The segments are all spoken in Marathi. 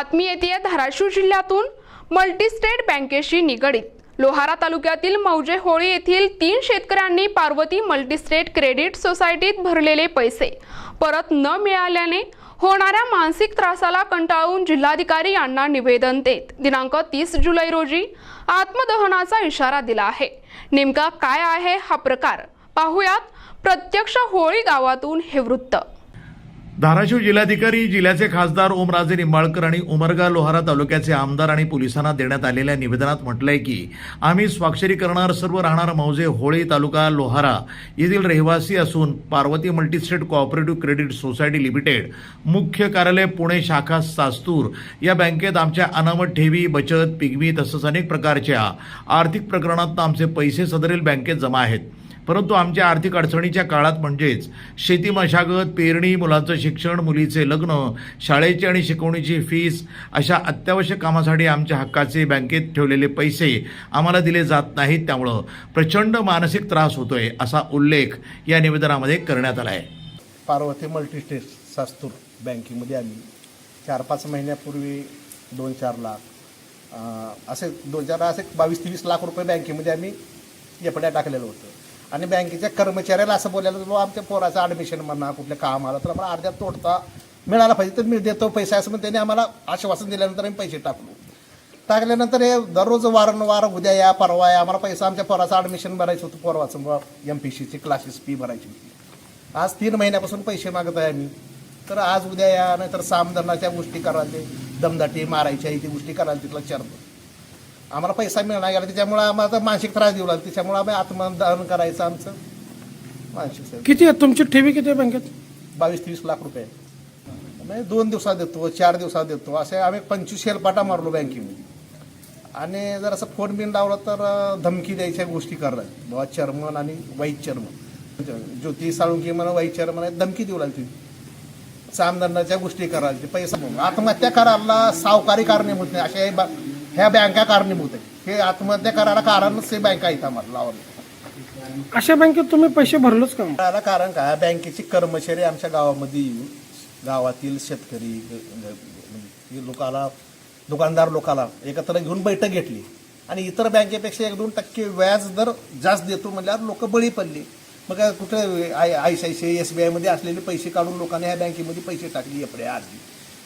बातमी येते धाराशिव जिल्ह्यातून. मल्टीस्टेट बँकेशी निगडीत. लोहारा तालुक्यातील मौजे होळी येथील तीन शेतकऱ्यांनी पार्वती मल्टीस्टेट क्रेडिट सोसायटीत भरलेले पैसे. परत न मिळाल्याने होणाऱ्या मानसिक त्रासाला कंटाळून जिल्हाधिकारी यांना निवेदन देत. दिनांक तीस जुलै रोजी आत्मदहनाचा इशारा दिला आहे. नेमका काय आहे हा प्रकार? पाहुयात प्रत्यक्ष होळी गावातून हे वृत्त. धाराशिव जिल्हाधिकारी जिल्ह्याचे खासदार ओमराजे निंबाळकर आणि उमरगा लोहारा तालुक्याचे आमदार आणि पोलिसांना देण्यात आलेल्या निवेदनात म्हटलंय की आम्ही स्वाक्षरी करणार सर्व राहणार मौजे होळी तालुका लोहारा येथील रहिवासी असून Parvati multistate cooperative credit society limited मुख्य कार्यालय पुणे शाखा सास्तूर या बँकेत आमच्या अनामत ठेवी बचत पिगवी तसंच अनेक प्रकारच्या आर्थिक प्रकरणात आमचे पैसे सदरील बँकेत जमा आहेत. परंतु आमच्या आर्थिक अडचणीच्या काळात म्हणजेच शेती मशागत पेरणी मुलांचं शिक्षण मुलीचे लग्न शाळेची आणि शिकवणीची फीस अशा अत्यावश्यक कामासाठी आमच्या हक्काचे बँकेत ठेवलेले पैसे आम्हाला दिले जात नाहीत. त्यामुळं प्रचंड मानसिक त्रास होतोय असा उल्लेख या निवेदनामध्ये करण्यात आला आहे पार्वती मल्टीस्टेट सास्तूर बँकेमध्ये आम्ही चार पाच महिन्यापूर्वी दोन चार लाख असे दोन चार असे बावीस तेवीस लाख रुपये बँकेमध्ये आम्ही एफड्या टाकलेलं होतं. आणि बँकेच्या कर्मचाऱ्याला असं बोलायला गेलो आमच्या पोराचं ॲडमिशन म्हणा कुठल्या कामाला तर आम्हाला अर्ध्यात तोडता मिळाला पाहिजे तर मी देतो पैसा असं म्हणून त्यांनी आम्हाला आश्वासन दिल्यानंतर आम्ही पैसे टाकलो. टाकल्यानंतर हे दररोज वारंवार उद्या या परवा या आम्हाला पैसा आमच्या पोराचं ॲडमिशन भरायचं होतं पोरवाचं एम पी सीची क्लासेस फी भरायची होती. आज तीन महिन्यापासून पैसे मागत आहे आम्ही. तर आज उद्या या नाहीतर सामधरणाच्या गोष्टी करायला दमदाटी मारायच्या इथे गोष्टी करायला तिथला चर्म. आम्हाला पैसा मिळणार गेला त्याच्यामुळे आम्हाला तर मानसिक त्रास देऊ लागला. त्याच्यामुळे आम्ही आत्मदहन करायचं आमचं. मानसिक. किती आहे तुमची ठेवी किती आहे बँकेत? बावीस तेवीस लाख रुपये. आम्ही दोन दिवसात देतो चार दिवसात देतो. असे आम्ही पंचवीस हेलपाटा मारलो बँकेमध्ये. आणि जर असं फोन बिन लावलं तर अं, धमकी द्यायच्या गोष्टी करणार बाबा चेअरमन आणि वाईस चेअरमन. ज्योती साळुंकी म्हणा वाईस चेअरमन आहे धमकी देऊ लागली. सामदंडाच्या गोष्टी करायला पैसा आत्महत्या करायला सावकारी कारणीभूत नाही अशा हे बा- ह्या बँका कारणीभूत आहे हे आत्महत्या करायला कारणच हे बँका आहेत आम्हाला लावलं अशा बँकेत तुम्ही पैसे भरलोच का? कारण काय? बँकेचे कर्मचारी आमच्या गावामध्ये येऊन गावातील शेतकरी म्हणजे लोकाला दुकानदार लोकाला एकत्र घेऊन बैठक घेतली. आणि इतर बँकेपेक्षा एक दोन टक्के व्याज दर जास्त देतो म्हणल्यावर लोक बळी पडली. मग काय कुठे I I C I C S B आयमध्ये असलेले पैसे काढून लोकांनी ह्या बँकेमध्ये पैसे टाकले एपडे आधी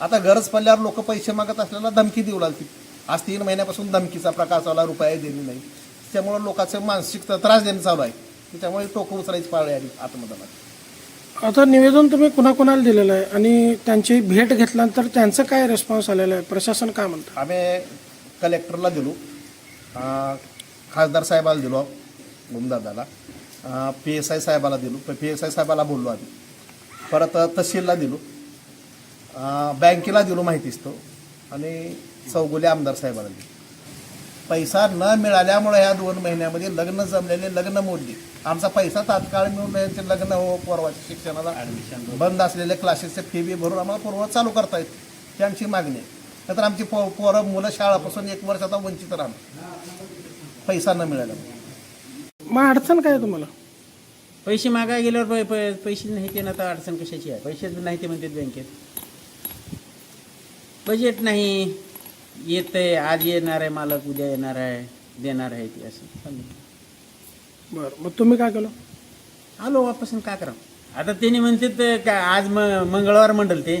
आता गरज पडल्यावर लोक पैसे मागत असल्याला धमकी देऊ लागतील. आज तीन महिन्यापासून धमकीचा प्रकार चालू आहे, रुपये देणे नाही. त्यामुळे लोकांचं मानसिक त्रास देणं चालू आहे. त्याच्यामुळे टोकं उचलायची पाळी आली आत्मदनात आता निवेदन तुम्ही कुणाकुणाला दिलेलं आहे? आणि त्यांची भेट घेतल्यानंतर त्यांचं काय रिस्पॉन्स आलेला आहे? प्रशासन काय म्हणतं? आम्ही कलेक्टरला दिलो. अं, खासदार साहेबाला दिलो. गुमदादाला. पी एस आय साहेबाला दिलो. पी एस आय साहेबाला बोललो आम्ही. परत तहसीलला दिलो. अं, बँकेला दिलो माहितीच तो. आणि चौगुले आमदार साहेबाला दिलो पैसा न मिळाल्यामुळे ह्या दोन महिन्यामध्ये लग्न जमलेले लग्न मोडले. आमचा पैसा तात्काळ मिळून यांचे लग्न हो पोरवाच्या शिक्षणाला ॲडमिशन बंद असलेले क्लासेसचे फी बी भरून आम्हाला पूर्व चालू करता येत ही आमची मागणी. आहे नाहीतर आमची पो पोरं मुलं शाळापासून एक वर्ष आता वंचित राहणार. पैसा न मिळाल्यामुळे. मग अडचण काय आहे तुम्हाला? पैसे मागाय गेल्यावर पै- पै- पैसे नाही ते ना आता अडचण कशाची आहे? पैसेच नाही ते म्हणतात बँकेत. बजेट नाही. येतंय आज येणार आहे मालक उद्या येणार आहे देणार आहे ते असं. चाललंय. बरं मग तुम्ही काय केलं? आलो वापस आणि काय करा आता त्यांनी म्हणतात का आज म मंगळवार म्हणलं ते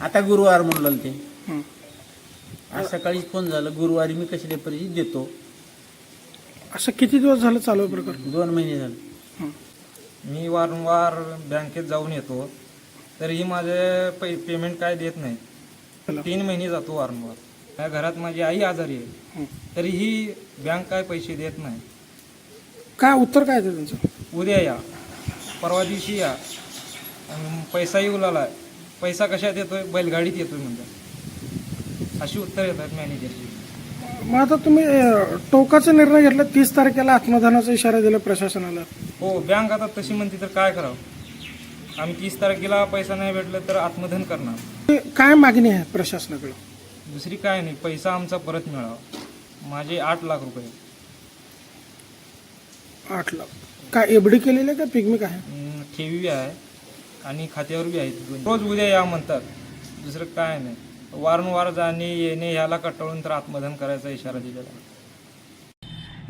आता गुरुवार म्हणलं ते. हं. आज सकाळीच फोन झालं गुरुवारी मी कशी पैसे देतो? असं किती दिवस झालं चालू आहे दोन महिने झाले. हं. मी वारंवार बँकेत जाऊन येतो तरीही माझे पै पेमेंट काय देत नाही. तीन महिने जातो वारंवार. त्या घरात माझी आई आजारी आहे. हं. तरीही बँक काय पैसे देत नाही. काय उत्तर काय आहे त्यांचं? उद्या या. परवा दिवशी या. आणि पैसा येऊ लागला पैसा कशात येतोय? बैलगाडीत येतोय म्हणतात. अशी उत्तर येतात मॅनेजरची. मग आता तुम्ही टोकाचा निर्णय घेतला तीस तारखेला आत्मदानाचा इशारा दिला प्रशासनाला. हो बँक आता तशी म्हणते तर काय करावं? आम्ही तीस तारखेला पैसा नाही भेटला तर आत्मधन करणार. काय मागणी आहे प्रशासनाकडे दुसरी काय नाही पैसा आमचा परत मिळावा. माझे आठ लाख रुपये. आठ लाख. काय एबडी केलेली आहे का? पिकनिक आहे? अं, ठेवी बी आहे आणि खात्यावर बी आहेत दोन्ही. रोज उद्या या म्हणतात. दुसरं काय नाही. वारंवार जाणे येणे ह्याला कटाळून तर आत्मदहन करायचा इशारा दिलेला आहे.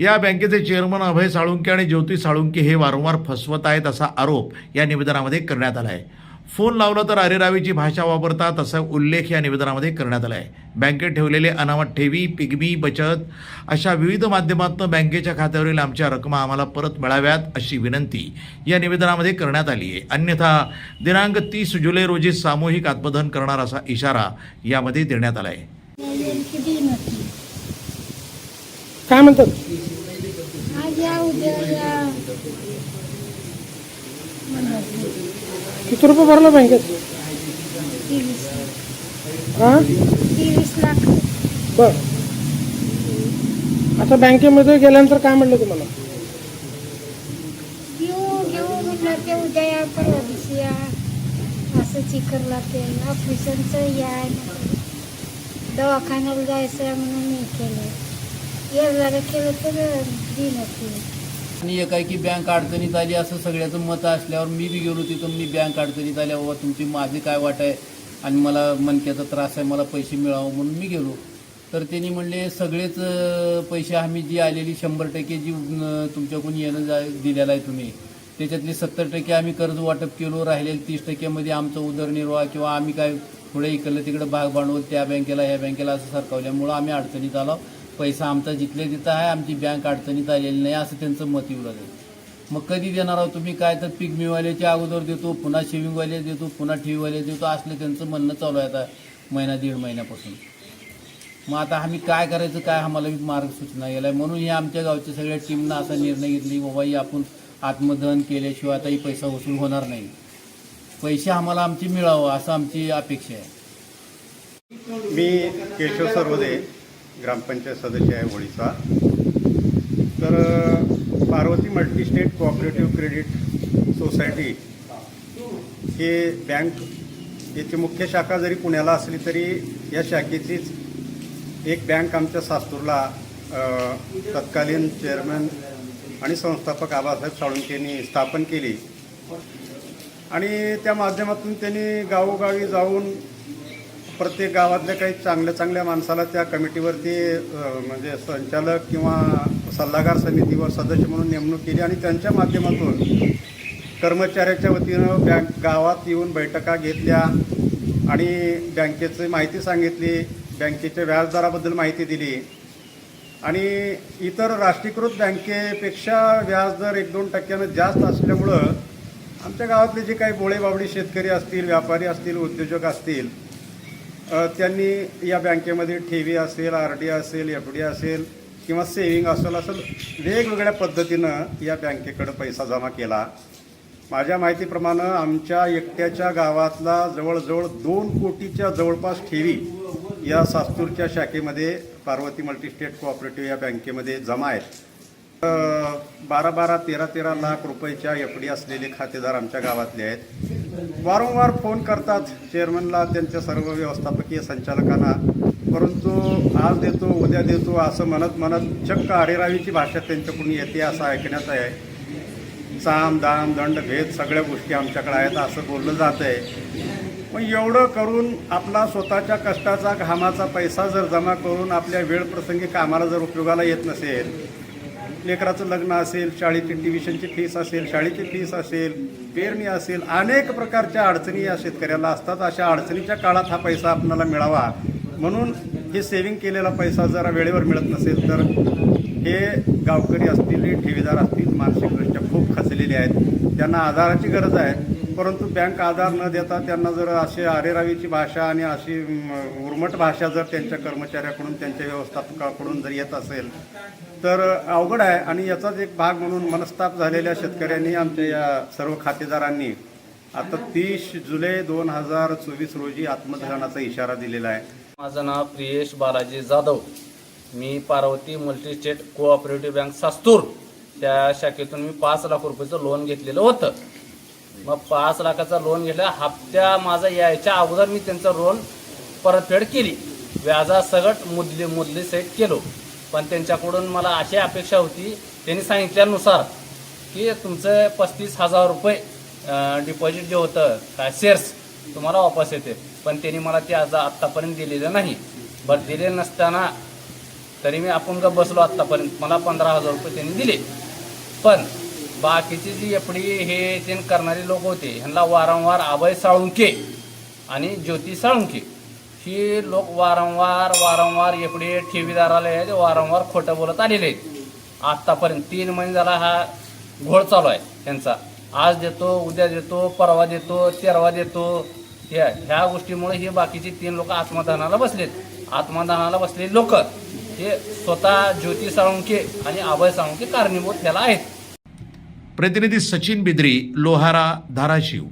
या बँकेचे चेअरमन अभय साळुंके आणि ज्योती साळुंके हे वारंवार फसवत आहेत असा आरोप या निवेदनामध्ये करण्यात आला आहे. फोन लावला तर अरेरावीची भाषा वापरतात असा उल्लेख या निवेदनामध्ये करण्यात आला आहे बँकेत ठेवलेले अनामत ठेवी पिगमी बचत अशा विविध माध्यमातून बँकेच्या खात्यावरील आमच्या रकमा आम्हाला परत मिळाव्यात अशी विनंती या निवेदनामध्ये करण्यात आली आहे. अन्यथा दिनांक तीस जुलै रोजी सामूहिक आत्मदहन करणार असा इशारा यामध्ये देण्यात आला आहे काय म्हणतात आज या उद्या या म्हणत किती रुपये भरला बँकेत? हां? हा तेवीस लाख बर. आता बँकेमध्ये गेल्यानंतर काय म्हणलं तुम्हाला? घेऊ घेऊ म्हटलं ते उद्या या परवा दिवशी या असं चिकरला ते ऑपरेशनचं या दवाखान्याला जायचं आहे म्हणून मी केलं. एक झालं केलं तर दिलं ते आणि एकाएकी बँक अडचणीत आली असं सगळ्याचं मत असल्यावर मी बी गेलो तिथं मी बँक अडचणीत आल्या बाबा तुमची माझी काय वाट आहे? आणि मला मनक्याचा त्रास आहे मला पैसे मिळावं म्हणून मी गेलो. तर त्यांनी म्हणले सगळेच पैसे आम्ही जी आलेली शंभर टक्के जी तुमच्याकडून येणं जा दिलेलं आहे तुम्ही. त्याच्यातले सत्तर टक्के आम्ही कर्ज वाटप केलो राहिलेले तीस टक्क्यामध्ये आमचा उदरनिर्वाह किंवा आम्ही काय पुढे इकडलं तिकडं भाग भांडवल त्या बँकेला ह्या बँकेला असं सरकावल्यामुळं आम्ही अडचणीत आलो. पैसा आमचा जिथल्या तिथं आहे आमची बँक अडचणीत आलेली नाही असं त्यांचं मत येऊ लागेल मग कधी देणार आहोत तुम्ही? काय तर पीक मिळवाल्याच्या अगोदर देतो पुन्हा शेविंगवाले देतो पुन्हा ठेवीवाले देतो असलं त्यांचं म्हणणं चालू आहे आता महिना दीड महिन्यापासून. मग आता आम्ही काय करायचं काय आम्हाला बी मार्गसूचना आहे. म्हणून हे आमच्या गावच्या सगळ्या टीमनं असा निर्णय घेतली बाबा ही आपण आत्मदहन केल्याशिवाय आता ही पैसा वसूल होणार नाही. पैसे आम्हाला आमची मिळावं असं आमची अपेक्षा आहे. मी केशव सर्वदे ग्रामपंचायत सदस्य आहे होळीचा तर Parvati Parvati multistate cooperative credit society हे बँक याची मुख्य शाखा जरी पुण्याला असली तरी या शाखेचीच एक बँक आमच्या सास्तूरला तत्कालीन चेअरमॅन आणि संस्थापक आबासाहेब साळुंकेंनी स्थापन केली. आणि त्या माध्यमातून त्यांनी गावोगावी जाऊन प्रत्येक गावातल्या काही चांगल्या चांगल्या माणसाला त्या कमिटीवरती म्हणजे संचालक किंवा सल्लागार समितीवर सदस्य म्हणून नेमणूक केली आणि त्यांच्या माध्यमातून कर्मचाऱ्याच्या वतीनं बँक गावात येऊन बैठका घेतल्या आणि बँकेची माहिती सांगितली बँकेच्या व्याजदराबद्दल माहिती दिली. आणि इतर राष्ट्रीयकृत बँकेपेक्षा व्याजदर एक दोन टक्क्यानं जास्त असल्यामुळं आमच्या गावातले जे काही बोळेबावडी शेतकरी असतील व्यापारी असतील उद्योजक असतील त्यांनी या बँकेमध्ये ठेवी असेल आर डी असेल एफ डी असेल किंवा सेविंग असेल असं वेगवेगळ्या पद्धतीनं या बँकेकडं पैसा जमा केला. माझ्या माहितीप्रमाणे आमच्या एकट्याच्या गावातला जवळजवळ दोन कोटीच्या जवळपास ठेवी या सास्तूरच्या शाखेमध्ये पार्वती मल्टीस्टेट कोऑपरेटिव्ह या बँकेमध्ये जमा आहेत. बारा बारा तेरा तेरा लाख रुपयाच्या एफ डी असलेले खातेदार आमच्या गावातले आहेत. वारंवार फोन करतात चेअरमनला त्यांच्या सर्व व्यवस्थापकीय संचालकांना. परंतु आज देतो उद्या देतो असं म्हणत म्हणत चक्क अरेरावीची भाषा त्यांच्याकडून येते असं ऐकण्यात आहे. साम दाम दंड भेद सगळ्या गोष्टी आमच्याकडे आहेत असं बोललं जात आहे. मग एवढं करून आपला स्वतःच्या कष्टाचा घामाचा पैसा जर जमा करून आपल्या वेळ प्रसंगी कामाला जर उपयोगाला येत नसेल लेकराचं लग्न असेल शाळेची ट्युशनची फीस असेल शाळेची फीस असेल पेरणी असेल अनेक प्रकारच्या अडचणी या शेतकऱ्याला असतात. अशा अडचणीच्या काळात हा पैसा आपल्याला मिळावा. म्हणून हे सेविंग केलेला पैसा जरा वेळेवर मिळत नसेल तर हे गावकरी असतील ठेवीदार असतील मानसिकदृष्ट्या खूप खचलेले आहेत. त्यांना आधाराची गरज आहे. परंतु बँक आधार न देता त्यांना जर अशी अरेरावीची भाषा आणि अशी उर्मट भाषा जर त्यांच्या कर्मचाऱ्याकडून त्यांच्या व्यवस्थापकाकडून जर येत असेल तर अवघड आहे. आणि याचाच एक भाग म्हणून मनस्ताप झालेल्या शेतकऱ्यांनी आमच्या या सर्व खातेदारांनी आता तीस जुलै दोन हजार चोवीस रोजी आत्मदहनाचा इशारा दिलेला आहे. माझं नाव प्रियेश बालाजी जाधव. मी Parvati multistate cooperative bank Sastur. त्या शाखेतून मी पाच लाख रुपयाचं लोन घेतलेलं होतं. मग पाच लाखाचं लोन घेतलं. हप्त्या माझा यायच्या अगोदर मी त्यांचं लोन परतफेड केली. व्याजासकट मुदली मुदली सेट केलो. पण त्यांच्याकडून मला अशी अपेक्षा होती. त्यांनी सांगितल्यानुसार की तुमचं पस्तीस हजार रुपये डिपॉझिट जे होतं काय शेअर्स तुम्हाला वापस येते. पण त्यांनी मला ते आज आत्तापर्यंत दिलेलं नाही. बरं दिले नसताना तरी मी आपण का बसलो आत्तापर्यंत. मला पंधरा हजार रुपये त्यांनी दिले. पण बाकीची जी एफडी हे ते करणारे लोक होते ह्यांना वारंवार अभय साळुंके आणि ज्योती साळुंके ही लोक वारंवार वारंवार एफडी ठेवीदाराला आहे वारंवार खोटं बोलत आलेले आहेत. आत्तापर्यंत तीन महिने झाला हा घोळ चालू आहे त्यांचा. आज देतो उद्या देतो परवा देतो तेरवा देतो. ह्या ह्या गोष्टीमुळे हे बाकीचे तीन लोक आत्मदानाला बसलेत. आत्मदानाला बसलेले लोक हे स्वतः ज्योती साळुंके आणि अभय साळुंके कारणीभूत त्याला आहेत. प्रतिनिधी सचिन बिद्री लोहारा धाराशिव.